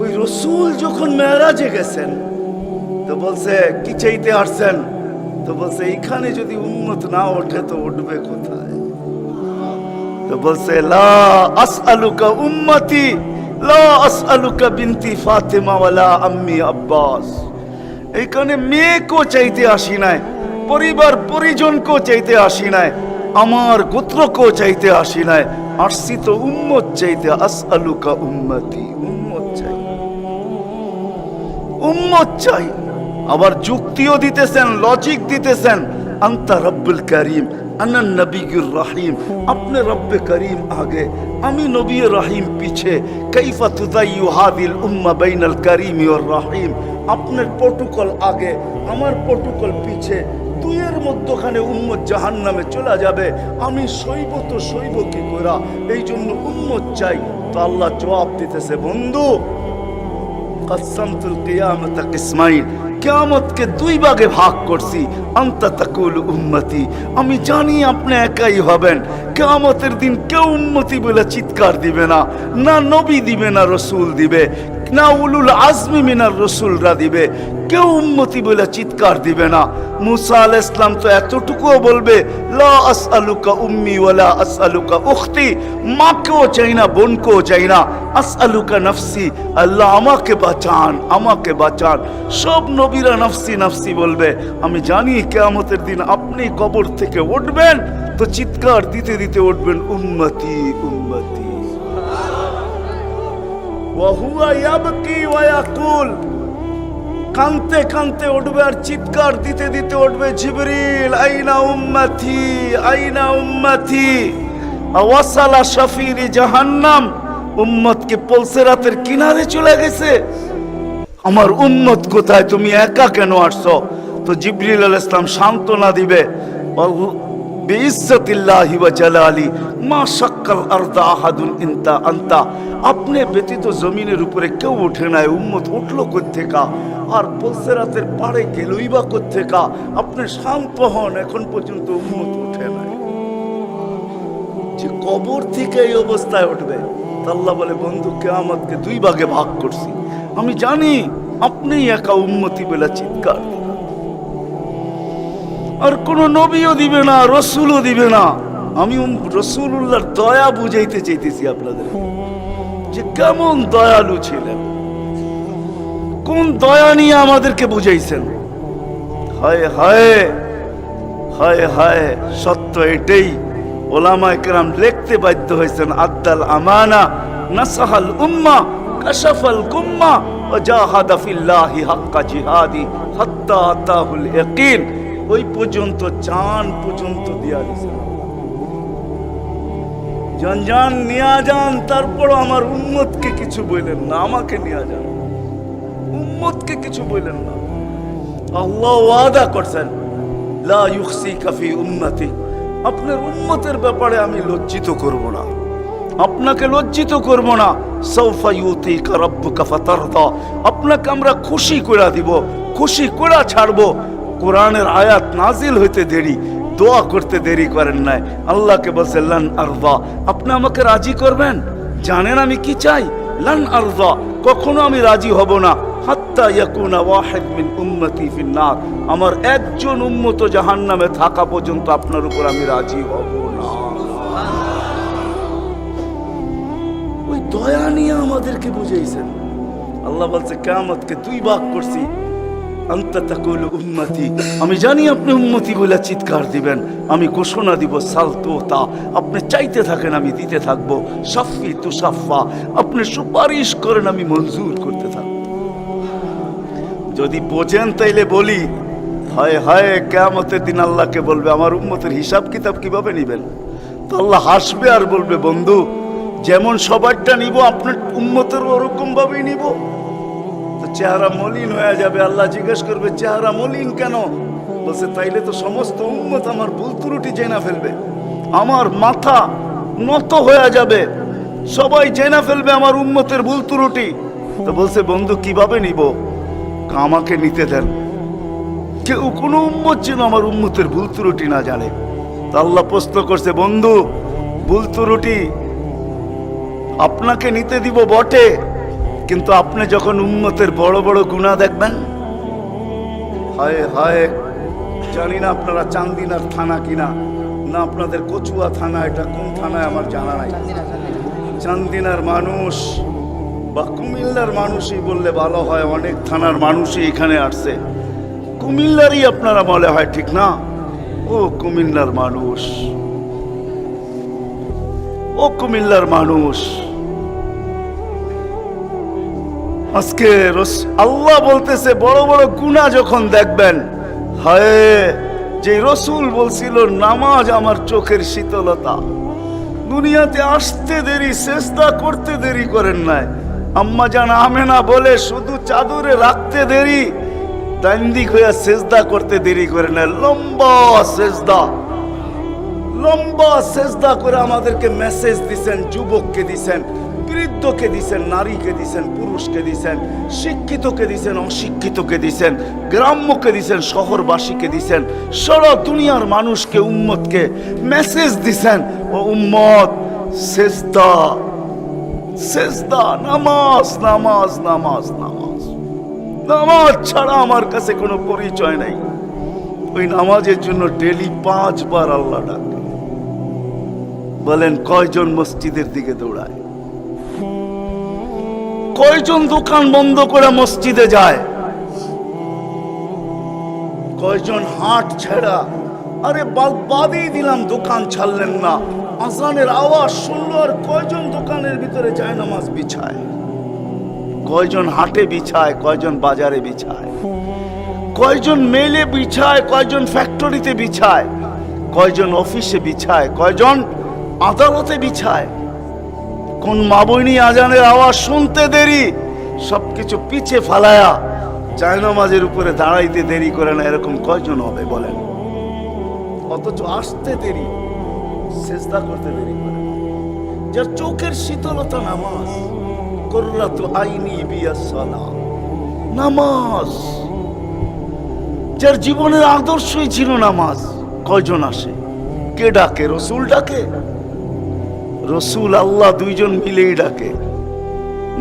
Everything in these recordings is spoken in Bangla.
ওই রসুল যখন মেয়েরাজে গেছেন, তো বলছে, কি চাইতে আসছেন? তো বলছে, এইখানে যদি উন্মত না ওঠে তো উঠবে কোথায়? তো বলছে, লা আসআলুকা উম্মতি, লা আসআলুকা বিনতি ফাতেমা ওয়ালা আম্মি আব্বাস। এইখানে মেয়েকেও চাইতে আসি নাই, পরিবার পরিজনকেও চাইতে আসি নাই। আমার গোত্রকেও চাইতে আসি নাই আসছি তো উম্মত চাইতে আসআলুকা উম্মতি, উম্মত চাই। উম্মত চাই। আবার যুক্তিও দিতেছেন লজিক দিতেছেন। আন্তা রব্বুল করিম রহিম। আপনি রব্বে করিম আগে, আমি নবী রহিম পিছে। কাইফা তুদাইয়ু হাদিল উম্মা বাইনাল করিম ওর রহিম। আপনার প্রটোকল আগে, আমার প্রটোকল পিছে। দুইয়ের মধ্যখানে উম্মত জাহান নামে চলে যাবে। আমি সইব তো সইব কি করা এই জন্য উম্মত চাই। তো আল্লাহ জবাব দিতেছে, বন্ধু কিয়ামতকে দুই ভাগে ভাগ করছি। আমি জানি আপনি একাই হবেন। কিয়ামতের দিন কেউ উম্মতি বলে চিৎকার দিবে না না নবী দিবে, না রসুল দিবে। না উলুল আজমি মিনার রসুলরা দিবে। কেউ উম্মতি বলে চিৎকার দিবে না। মুসা ইসলাম তো এতটুকুও বলবে, লা উখতি, মাকেও আল্লাহ আমাকে বাঁচান আমাকে বাঁচান। সব নবীরা নফসি নফসি বলবে, আমি জানি কেয়ামতের দিন আপনি কবর থেকে উঠবেন। তো চিৎকার দিতে দিতে উঠবেন, উম্মতি উম্মতি। কানতে কানতে উঠবে আর চিৎকার দিতে দিতে উঠবে, জিবরিল, আইনা উম্মতি আইনা উম্মতি। ওয়াসালা শফিরি জাহান্নাম, উম্মতকে পলসেরাতের কিনারে চলে গেছে। আমার উম্মত কোথায়? তুমি একা কেন আসছো? তো জিবরিল আল ইসলাম সান্ত্বনা দিবে। বিইজ্জতিল্লাহি ওয়া জালালি মা শাক্কাল আরদা আহাদুন আপনি ব্যতীত জমিনের উপরে কেউ নাই উঠল আর পাড়ে গেলই বা আপনি শান্ত হন এখন পর্যন্ত ওঠে নাই। যে কবর থেকে এই অবস্থায় উঠবে আল্লাহ বলে, বন্ধু, কেয়ামতকে দুই ভাগে ভাগ করছি। আমি জানি আপনি একা উন্মতি বলে চিৎকার। আর কোন নবীও দিবে না, রসুলও দিবে না। আমি রসুল্লাহর দয়া বুঝাইতে চাইতেছি আপনাদের। যে কেমন দয়ালু ছিলেন। কোন দয়া নিয়ে আমাদেরকে বুঝাইছেন। হায় হায় হায় হায়, সত্য এটাই। ওলামা একরাম লিখতে বাধ্য হয়েছেন, আদ্দাল আমানা নাসাহাল উম্মা, কাশাফাল গুম্মা ও জাহাদা ফিল্লাহি হাক্কা জিহাদি, হাত্তা আতাহুল ইয়াকিন। ওই পর্যন্ত চান পর্যন্ত দিয়েছেন যান যান, নিয়া যান, তারপর আমার উম্মতকে কিছু বললেন না, আমাকে নিয়া যান। উম্মতকে কিছু বললেন না। আল্লাহ ওয়াদা করছেন, লা ইউখসি কাফি উম্মতি, আপনার উম্মতের ব্যাপারে আমি লজ্জিত করব না। আপনাকে লজ্জিত করব না। সৌফা ইউতি রব্বুকা ফাতারদা, আপনাকে আমরা খুশি করে দিব, খুশি করে ছাড়বো। কোরআনের আয়াত নাজিল হইতে দেরি, দোয়া করতে দেরি করেন নাই। আল্লাহকে বলছে, লান আরদা। আপনি আমাকে রাজি করবেন? জানেন আমি কি চাই? লান আরদা, কখনো আমি রাজি হব না। হাত্তা ইয়াকুনা ওয়াহিদ মিন উম্মতি আমার একজন উম্মত জাহান্নামে থাকা পর্যন্ত আপনার উপর আমি রাজি হব না। ওই দয়া নিয়ে আমাদেরকে বুঝাইছেন। আল্লাহ বলছে, কেয়ামতকে দুই ভাগ করছি। আমি জানি আপনি উম্মতি বলে চিৎকার দিবেন। আমি ঘোষণা দিব সালতোতা আপনি চাইতে থাকেন, আমি দিতে থাকব। সাফি তুসাফা আপনি সুপারিশ করেন, আমি মঞ্জুর করতে থাকব। যদি বোঝেন তাইলে বলি, হায় হায়, কেয়ামতের দিন আল্লাহকে বলবে, আমার উম্মতের হিসাব কিতাব কীভাবে নিবেন? তো আল্লাহ হাসবে আর বলবে, বন্ধু, যেমন সবারটা নিব, আপনার উম্মতের ওরকম ভাবেই নিব। চেহারা মলিন হয়ে যাবে। আল্লাহ জিজ্ঞেস করবে, চেহারা মলিন কেন? বলছে, তাইলে তো সমস্ত উন্মত আমার ভুল ত্রুটি জেনা ফেলবে। আমার মাথা নত হয়ে যাবে। সবাই জেনা ফেলবে আমার উন্মতের ভুল ত্রুটি। তো বলছে, বন্ধু, কীভাবে নিব? আমাকে নিতে দেন। কেউ কোনো উম্মত যেন আমার উম্মতের ভুল ত্রুটি না জানে। তা আল্লাহ প্রশ্ন করছে, বন্ধু, ভুল ত্রুটি আপনাকে নিতে দিব বটে? কিন্তু আপনি যখন উন্মতের বড় বড় গুণা দেখবেন, হায় হায়, জানি না আপনারা চান্দিনার থানা কিনা, না আপনাদের কচুয়া থানা, এটা কোন থানায় আমার জানা নাই। চান্দিনার মানুষ বা কুমিল্লার মানুষই বললে ভালো হয়, অনেক থানার মানুষই এখানে আসছে। কুমিল্লারই আপনারা বলে হয়, ঠিক না? ও কুমিল্লার মানুষ, ও কুমিল্লার মানুষ। আজকে আল্লাহ বলতেছে, বড় বড় গুণা যখন দেখবেন, হায় যে রসুল বলছিল, নামাজ আমার চোখের শীতলতা। দুনিয়াতে আসতে দেরি, চেষ্টা করতে দেরি করেন নাই। আম্মা জান আমেনা বলে, শুধু চাদরে রাখতে দেরি দান্দিক হইয়া সেজদা করতে দেরি করে না লম্বা সেজদা লম্বা সেজদা করে আমাদেরকে মেসেজ দিছেন, যুবককে দিছেন। বৃদ্ধকে দিছেন, নারীকে দিছেন, পুরুষকে দিছেন, শিক্ষিতকে দিছেন, অশিক্ষিতকে দিছেন, গ্রাম্যকে দিছেন, শহরবাসীকে দিছেন, সারা দুনিয়ার মানুষকে, উম্মতকে মেসেজ দিছেন, ও উম্মত, সেজদা সেজদা, নামাজ নামাজ নামাজ নামাজ। নামাজ ছাড়া আমার কাছে কোনো পরিচয় নাই। ওই নামাজের জন্য ডেলি পাঁচবার আল্লাহ ডাকে। বলেন, কয়জন মসজিদের দিকে দৌড়ায়? কয়জন দোকান বন্ধ করে মসজিদে যায়? কয়জন হাট ছেড়া? আরে বাদ বাদই দিলাম, দোকান ছাড়লেন না। আজানের আওয়াজ শুনলো আর কয়জন দোকানের ভিতরে যায় নামাজ বিছায়? কয়জন হাটে বিছায়, কয়জন বাজারে বিছায়? কয়জন মেলে বিছায়, কয়জন ফ্যাক্টরিতে বিছায়? কয়জন অফিসে বিছায়, কয়জন আদালতে বিছায়? কোন মাবইনি আজানের আওয়াজ শুনতে দেরি। সবকিছু পিছে ফালায়া জায়নামাজের উপরে দাঁড়াইতে দেরি করে না, এরকম কয়জন হবে বলেন? অথচ আসতে দেরি চেষ্টা করতে দেরি করে। যার চোখের শীতলতা নামাজ করলাত আইনি বিয়া নামাজ। যার জীবনের আদর্শই ছিল নামাজ, কয়জন আসে? কে ডাকে? রসুল ডাকে? রসুল আল্লাহ দুইজন মিলেই ডাকে।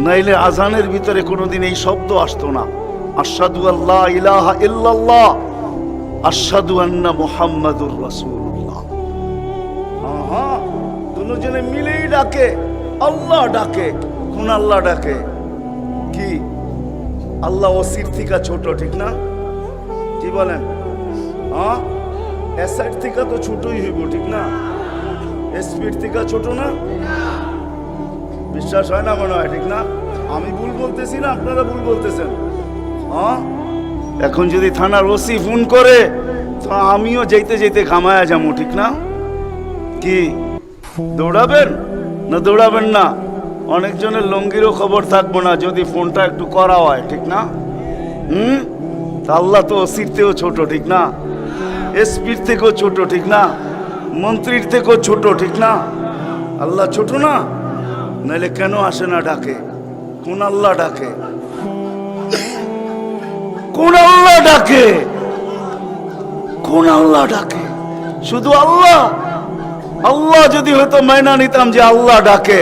নাইলে আজানের ভিতরে কোনোদিন এই শব্দ আসতো না। আশাদু আল্লাহ ইলাহা ইল্লাল্লাহ আশাদু আন্না মুহাম্মাদুর রাসূলুল্লাহ। হ্যাঁ দুজনে মিলেই ডাকে, আল্লাহ ডাকে, কোন আল্লাহ ডাকে? কি? আল্লাহ ওসির থেকে ছোট, ঠিক না? কি বলেন? হ্যাঁ এসআইড থেকে তো ছোটই হইব, ঠিক না? স্পিড থেকে ছোট না। বিশ্বাস হয় না মনে হয়, ঠিক না? আমি ভুল বলতেছি না, আপনারা ভুল বলতেছেন। হ্যাঁ? এখন যদি থানার ওসি ফোন করে, তো আমিও যেতে যেতে ঘামায়া যাব, ঠিক না? কি? দৌড়াবেন? না দৌড়াবেন না। অনেকজনের লঙ্গিরও খবর থাকব না, যদি ফোনটা একটু করা হয়, ঠিক না? হুম? তা আল্লাহ তো ওসির থেকেও ছোট, ঠিক না? এসপির থেকেও ছোট, ঠিক না? মন্ত্রীর থেকেও ছোট, ঠিক না? আল্লাহ ছোট না? নাহলে কেন আসে না ডাকে? কোন আল্লাহ ডাকে? কোন আল্লাহ ডাকে? কোন আল্লাহ ডাকে? শুধু আল্লাহ? আল্লাহ যদি হয়তো মাইনা নিতাম যে আল্লাহ ডাকে,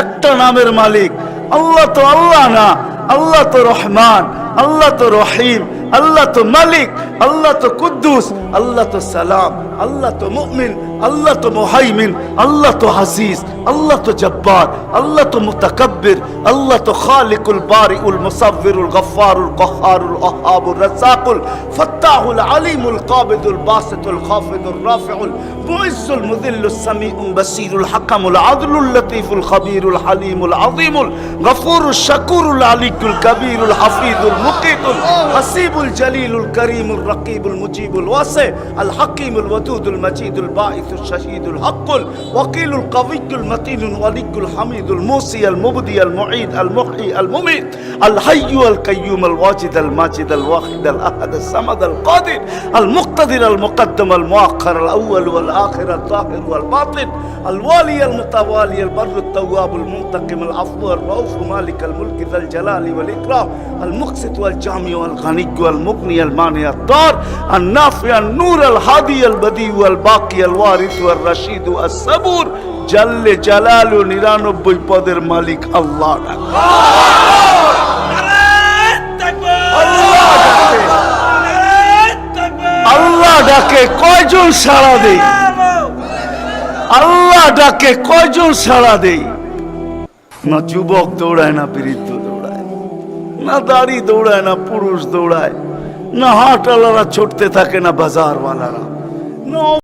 একটা নামের মালিক। আল্লাহ তো আল্লাহ না, আল্লাহ তো রহমান, আল্লাহ তো রহিম, আল্লাহ তো মালিক, আল্লাহ তো কুদ্দুস, আল্লাহ তো সালাম। আল্লাহ তো মুমিন, আল্লাহ তো মুহাইমিন, আল্লাহ তো হাসিস আল্লাহ তো জব্বার, আল্লাহ তো মুতাকাব্বির, আল্লাহ তো খালিকুল বারিউল মুসাব্বিরুল গফফারুল কহারুল ওহাবুর রাসাকুল ফাত্তাহুল আলিমুল কাবিদুল বাসিতুল খাফিদুল রাফিউল, মুইজ্জুল মুযিল্লুস সামিউল বাসীরুল হাকামুল আদলুল লতীফুল খবীরুল হালিমুল আযীমুল গফুরুল শাকুরুল আলিকুল কবীরুল হাফিজুল মুকিতুল, হাসিবুল জলিলুল করিমুল রকিবুল মুজিবুল ওয়াসি আল হাকিমুল ওয়াদুদুল মজিদুল বাঈসুল শাহীদুল হকুল ওয়াকিলুল কবিয়ুল মতিনুল ওয়ালিকুল হামিদুল মুসি আল মুবদি আল মুঈদ আল মুহয়ি আল মুমিত আল হাইয়্যু আল কাইয়্যুম আল ওয়াজিদ আল মাজিদ আল ওয়াহিদ আল আহাদ আল সামাদ আল কাদির আল মুক্তাদির আল মুকদ্দম আল মুআخر আল আউয়াল ওয়াল আখির আল যাহির ওয়াল বাতিন আল ওয়ালি আল হাদি ওয়াল বাকি আল ওয়াল সাবুর জাল্লে নিরানব্বই পদের মালিক আল্লাহ আল্লাহ ডাকে কয়জন সাড়া দেই আল্লাহ ডাকে কয়জন সাড়া দেই না যুবক দৌড়ায় না বৃদ্ধ দৌড়ায় না দাড়ি দৌড়ায় না পুরুষ দৌড়ায় না হাটওয়ালারা ছুটতে থাকে না বাজারওয়ালারা না